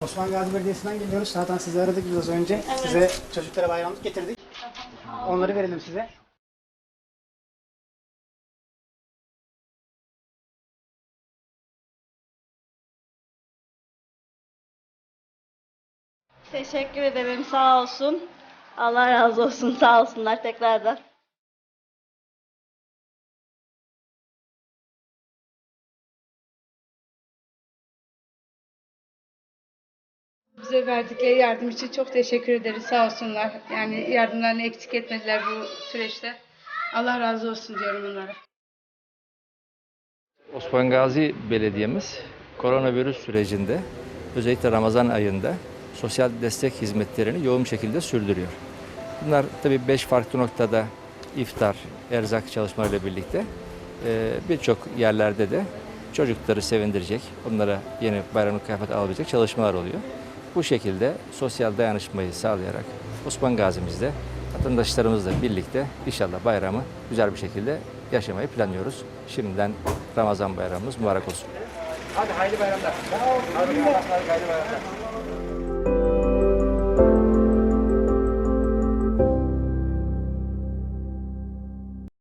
Osman Gazi Belediyesi'nden geliyoruz. Zaten sizi aradık biraz önce. Size çocuklara bayramlık getirdik. Onları verelim size. Teşekkür ederim. Sağ olsun. Allah razı olsun. Sağ olsunlar tekrardan. Bize verdikleri yardım için çok teşekkür ederiz. Sağ olsunlar. Yani yardımlarını eksik etmediler bu süreçte. Allah razı olsun diyorum onlara. Osman Gazi Belediye'miz koronavirüs sürecinde özellikle Ramazan ayında sosyal destek hizmetlerini yoğun şekilde sürdürüyor. Bunlar tabii beş farklı noktada iftar, erzak çalışmalarıyla birlikte e, birçok yerlerde de çocukları sevindirecek, onlara yeni bayramlık kıyafet alabilecek çalışmalar oluyor. Bu şekilde sosyal dayanışmayı sağlayarak Osman Gazi'mizde vatandaşlarımızla birlikte inşallah bayramı güzel bir şekilde yaşamayı planlıyoruz. Şimdiden Ramazan bayramımız mübarek olsun. Hadi hayırlı bayramlar. Hadi hayırlı bayramlar.